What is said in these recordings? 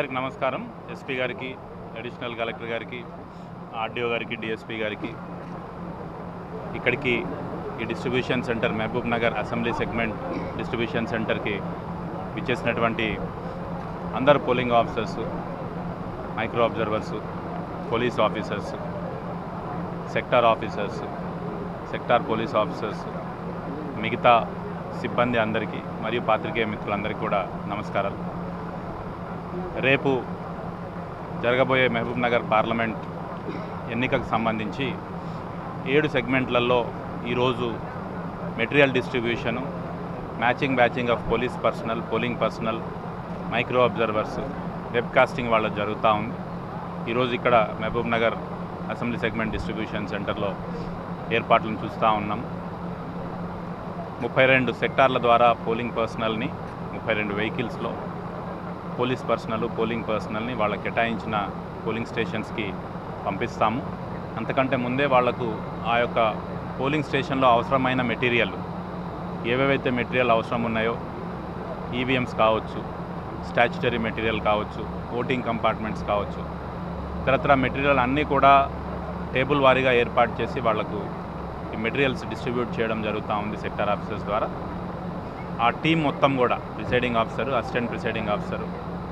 అందరికి నమస్కారం. ఎస్పీ గారికి అడిషనల్ కలెక్టర్ గారికి ఆర్డీఓ గారికి డిఎస్పీ గారికి. ఇక్కడికి ఈ distribution centre Mahabubnagar assembly segment distribution సెంటర్కి విచ్చేసినటువంటి అందరు polling officers micro observers police officers sector officers sector police officers మిగతా సిబ్బంది అందరికీ మరియు పాత్రికేయ మిత్రులందరికీ కూడా నమస్కారాలు. రేపు జరగబోయే మహబూబ్ నగర్ పార్లమెంట్ ఎన్నికకు సంబంధించి ఏడు సెగ్మెంట్లలో ఈరోజు material distribution matching batching of police personnel polling personnel micro observers webcasting వాళ్ళ జరుగుతూ ఉంది. ఈరోజు ఇక్కడ Mahabub Nagar assembly segment distribution సెంటర్లో ఏర్పాట్లను చూస్తూ ఉన్నాం. ముప్పై రెండు సెక్టార్ల ద్వారా పోలింగ్ పర్సనల్ని ముప్పై రెండు వెహికల్స్లో పోలీస్ పర్సనల్ పోలింగ్ పర్సనల్ని వాళ్ళ కేటాయించిన పోలింగ్ స్టేషన్స్కి పంపిస్తాము. అంతకంటే ముందే వాళ్ళకు ఆ యొక్క పోలింగ్ స్టేషన్లో అవసరమైన మెటీరియల్ ఏవేవైతే మెటీరియల్ అవసరం ఉన్నాయో ఈవీఎంస్ కావచ్చు స్టాచ్యుటరీ మెటీరియల్ కావచ్చు ఓటింగ్ కంపార్ట్మెంట్స్ కావచ్చు ఇతరత్ర మెటీరియల్ అన్నీ కూడా టేబుల్ వారీగా ఏర్పాటు చేసి వాళ్ళకు ఈ మెటీరియల్స్ డిస్ట్రిబ్యూట్ చేయడం జరుగుతూ ఉంది సెక్టర్ ఆఫీసర్స్ ద్వారా. ఆ టీం మొత్తం కూడా presiding officer assistant presiding officer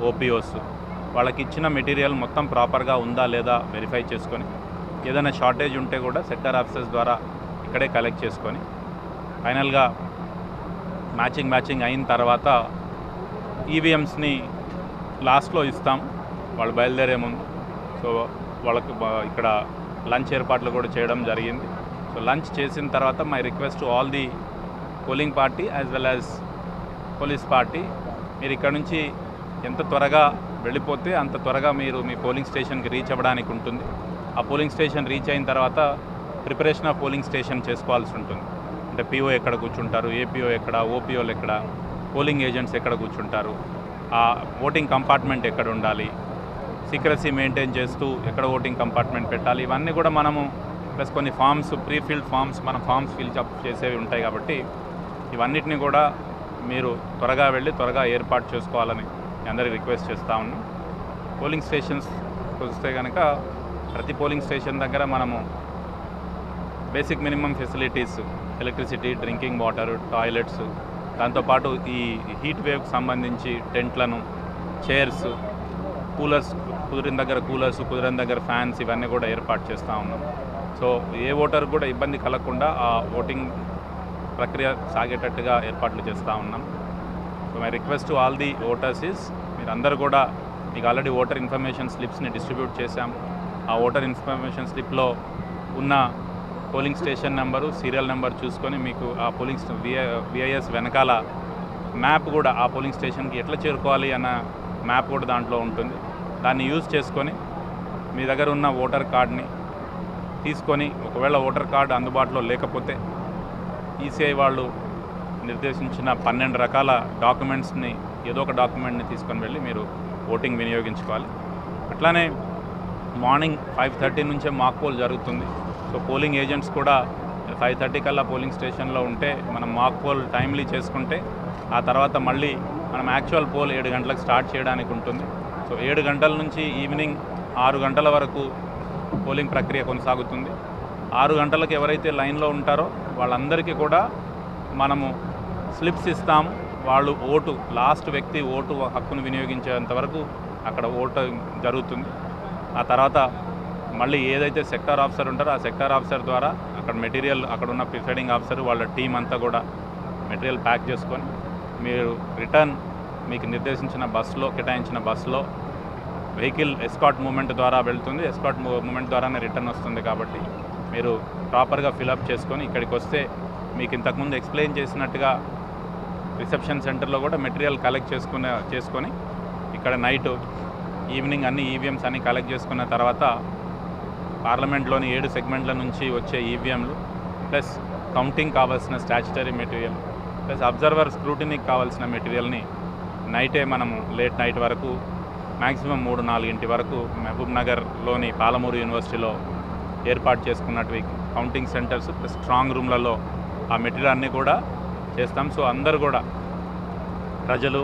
OPOs. వాళ్ళకి ఇచ్చిన మెటీరియల్ మొత్తం ప్రాపర్గా ఉందా లేదా వెరిఫై చేసుకొని ఏదైనా షార్టేజ్ ఉంటే కూడా సెక్టర్ ఆఫీసర్స్ ద్వారా ఇక్కడే కలెక్ట్ చేసుకొని ఫైనల్గా మ్యాచింగ్ మ్యాచింగ్ అయిన తర్వాత ఈవీఎంస్ని లాస్ట్లో ఇస్తాం. వాళ్ళు బయలుదేరే ముందు. సో వాళ్ళకి ఇక్కడ లంచ్ ఏర్పాట్లు కూడా చేయడం జరిగింది. సో లంచ్ చేసిన తర్వాత my request all the polling party as well as police party మీరు ఇక్కడ నుంచి ఎంత త్వరగా వెళ్ళిపోతే అంత త్వరగా మీరు మీ పోలింగ్ స్టేషన్కి రీచ్ అవ్వడానికి ఉంటుంది. ఆ పోలింగ్ స్టేషన్ రీచ్ అయిన తర్వాత ప్రిపరేషన్ ఆఫ్ పోలింగ్ స్టేషన్ చేసుకోవాల్సి ఉంటుంది. అంటే పీఓ ఎక్కడ కూర్చుంటారు ఏపీఓ ఎక్కడ ఓపీఓలు ఎక్కడ పోలింగ్ ఏజెంట్స్ ఎక్కడ కూర్చుంటారు ఆ ఓటింగ్ కంపార్ట్మెంట్ ఎక్కడ ఉండాలి సీక్రసీ మెయింటైన్ చేస్తూ ఎక్కడ ఓటింగ్ కంపార్ట్మెంట్ పెట్టాలి ఇవన్నీ కూడా మనము ప్లస్ కొన్ని ఫామ్స్ ప్రీఫిల్డ్ ఫామ్స్ మన ఫామ్స్ ఫిల్ అప్ చేసేవి ఉంటాయి కాబట్టి ఇవన్నిటిని కూడా మీరు త్వరగా వెళ్ళి త్వరగా ఏర్పాటు చేసుకోవాలని అందరికీ రిక్వెస్ట్ చేస్తూ ఉన్నాం. పోలింగ్ స్టేషన్స్ వస్తే కనుక ప్రతి పోలింగ్ స్టేషన్ దగ్గర మనము basic minimum facilities electricity drinking water toilets దాంతోపాటు ఈ హీట్ వేవ్కి సంబంధించి టెంట్లను చైర్స్ కూలర్స్ కుదిరిన దగ్గర కూలర్స్ కుదిరిన దగ్గర ఫ్యాన్స్ ఇవన్నీ కూడా ఏర్పాటు చేస్తూ ఉన్నాం. సో ఏ ఓటర్ కూడా ఇబ్బంది కలగకుండా ఆ ఓటింగ్ ప్రక్రియ సాగేటట్టుగా ఏర్పాట్లు చేస్తూ ఉన్నాం. So my request to all the voters is మీరు అందరు కూడా మీకు ఆల్రెడీ ఓటర్ ఇన్ఫర్మేషన్ స్లిప్స్ని డిస్ట్రిబ్యూట్ చేశాం. ఆ ఓటర్ ఇన్ఫర్మేషన్ స్లిప్లో ఉన్న polling station number serial number చూసుకొని మీకు ఆ పోలింగ్ విఐఎస్ వెనకాల మ్యాప్ కూడా ఆ పోలింగ్ స్టేషన్కి ఎట్లా చేరుకోవాలి అన్న మ్యాప్ కూడా దాంట్లో ఉంటుంది. దాన్ని యూజ్ చేసుకొని మీ దగ్గర ఉన్న ఓటర్ కార్డ్ని తీసుకొని ఒకవేళ ఓటర్ కార్డు అందుబాటులో లేకపోతే ఈసీఐ వాళ్ళు నిర్దేశించిన పన్నెండు రకాల డాక్యుమెంట్స్ని ఏదో ఒక డాక్యుమెంట్ని తీసుకొని వెళ్ళి మీరు ఓటింగ్ వినియోగించుకోవాలి. అట్లానే మార్నింగ్ ఫైవ్ థర్టీ నుంచే మాక్ పోల్ జరుగుతుంది. సో పోలింగ్ ఏజెంట్స్ కూడా ఫైవ్ థర్టీ కల్లా పోలింగ్ స్టేషన్లో ఉంటే మనం మాక్ పోల్ టైమ్లీ చేసుకుంటే ఆ తర్వాత మళ్ళీ మనం యాక్చువల్ పోల్ ఏడు గంటలకు స్టార్ట్ చేయడానికి ఉంటుంది. సో ఏడు గంటల నుంచి ఈవినింగ్ ఆరు గంటల వరకు పోలింగ్ ప్రక్రియ కొనసాగుతుంది. ఆరు గంటలకు ఎవరైతే లైన్లో ఉంటారో వాళ్ళందరికీ కూడా మనము స్లిప్స్ ఇస్తాము వాళ్ళు ఓటు లాస్ట్ వ్యక్తి ఓటు హక్కును వినియోగించేంత వరకు అక్కడ ఓటు జరుగుతుంది. ఆ తర్వాత మళ్ళీ ఏదైతే సెక్టార్ ఆఫీసర్ ఉంటారో ఆ సెక్టార్ ఆఫీసర్ ద్వారా అక్కడ మెటీరియల్ అక్కడ ఉన్న ప్రిసైడింగ్ ఆఫీసర్ వాళ్ళ టీం అంతా కూడా మెటీరియల్ ప్యాక్ చేసుకొని మీరు రిటర్న్ మీకు నిర్దేశించిన బస్సులో కేటాయించిన బస్సులో వెహికల్ ఎస్కాట్ మూమెంట్ ద్వారా వెళ్తుంది. ఎస్కాట్ మూమెంట్ ద్వారానే రిటర్న్ వస్తుంది కాబట్టి మీరు ప్రాపర్గా ఫిలప్ చేసుకొని ఇక్కడికి వస్తే మీకు ఇంతకుముందు ఎక్స్ప్లెయిన్ చేసినట్టుగా రిసెప్షన్ సెంటర్లో కూడా మెటీరియల్ కలెక్ట్ చేసుకునే చేసుకొని ఇక్కడ నైట్ ఈవినింగ్ అన్ని ఈవీఎంస్ అన్ని కలెక్ట్ చేసుకున్న తర్వాత పార్లమెంట్లోని ఏడు సెగ్మెంట్ల నుంచి వచ్చే ఈవీఎంలు ప్లస్ కౌంటింగ్ కావాల్సిన స్టాచ్యుటరీ మెటీరియల్ ప్లస్ అబ్జర్వర్ స్క్రూటినీకి కావాల్సిన మెటీరియల్ని నైటే మనము లేట్ నైట్ వరకు మ్యాక్సిమం మూడు నాలుగింటి వరకు మహబూబ్ నగర్లోని పాలమూరు యూనివర్సిటీలో ఏర్పాటు చేసుకున్నట్టు కౌంటింగ్ సెంటర్స్ ప్లస్ స్ట్రాంగ్ రూమ్లలో ఆ మెటీరియల్ అన్నీ కూడా చేస్తాం. సో అందరు కూడా ప్రజలు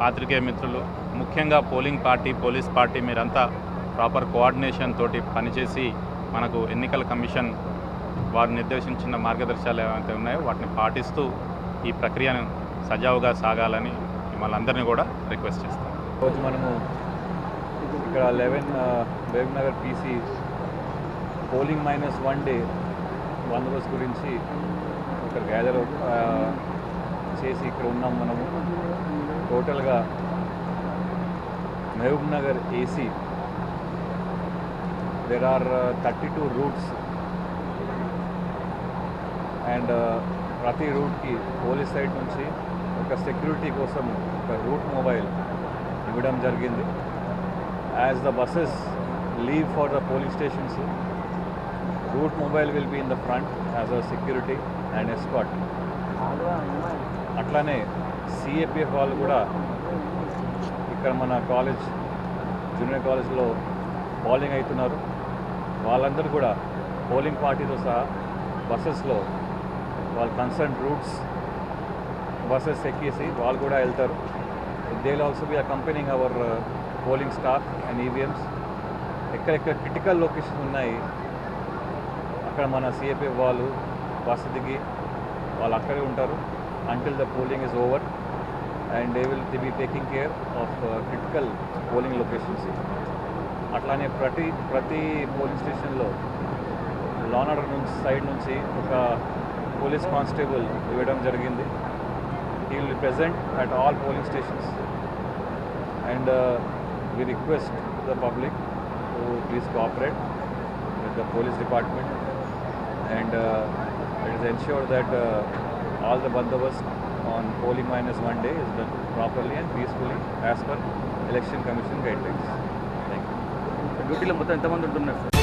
పాత్రికేయ మిత్రులు ముఖ్యంగా పోలింగ్ పార్టీ పోలీస్ పార్టీ మీరంతా ప్రాపర్ కోఆర్డినేషన్ తోటి పనిచేసి మనకు ఎన్నికల కమిషన్ వారు నిర్దేశించిన మార్గదర్శకాలు ఏవైతే ఉన్నాయో వాటిని పాటిస్తూ ఈ ప్రక్రియను సజావుగా సాగాలని మిమ్మల్ని అందరినీ కూడా రిక్వెస్ట్ చేస్తాం. రోజు మనము ఇక్కడ eleven బేగ్నగర్ PC polling minus one day రోజు గురించి ఇక్కడ గ్యాదర్ చేసి ఇక్కడ ఉన్నాం మనము. టోటల్గా Mahabubnagar AC there are thirty two routes and ప్రతి రూట్కి పోలీస్ సైడ్ నుంచి ఒక సెక్యూరిటీ కోసం ఒక రూట్ మొబైల్ ఇవ్వడం జరిగింది. As the buses leave for the police stations route mobile will be in the front as a security and escort. అట్లానే CAPF వాళ్ళు కూడా ఇక్కడ మన కాలేజ్ జూనియర్ కాలేజ్లో బౌలింగ్ అవుతున్నారు. వాళ్ళందరూ కూడా పోలింగ్ పార్టీతో సహా బస్సెస్లో వాళ్ళ కన్సర్న్ రూట్స్ బస్సెస్ ఎక్కేసి వాళ్ళు కూడా వెళ్తారు. They also be accompanying our polling staff and EVMs ఎక్కడెక్కడ క్రిటికల్ లొకేషన్స్ ఉన్నాయి అక్కడ మన సిఏపీ వాళ్ళు బస్సు దిగి వాళ్ళు అక్కడే ఉంటారు. Until the polling is over and they will be taking care of critical polling locations అట్లానే ప్రతి ప్రతి పోలింగ్ స్టేషన్లో లాన్ ఆర్డర్ నుంచి సైడ్ నుంచి ఒక పోలీస్ కానిస్టేబుల్ ఇవ్వడం జరిగింది. ఈ will present at all polling stations and we request the public to please cooperate with the police department and uh, it is ensured that uh, all the bandobast on polling minus one day is done properly and peacefully as per election commission guidelines thank you డ్యూటీలో మొత్తం ఎంతమంది ఉంటున్నారు sir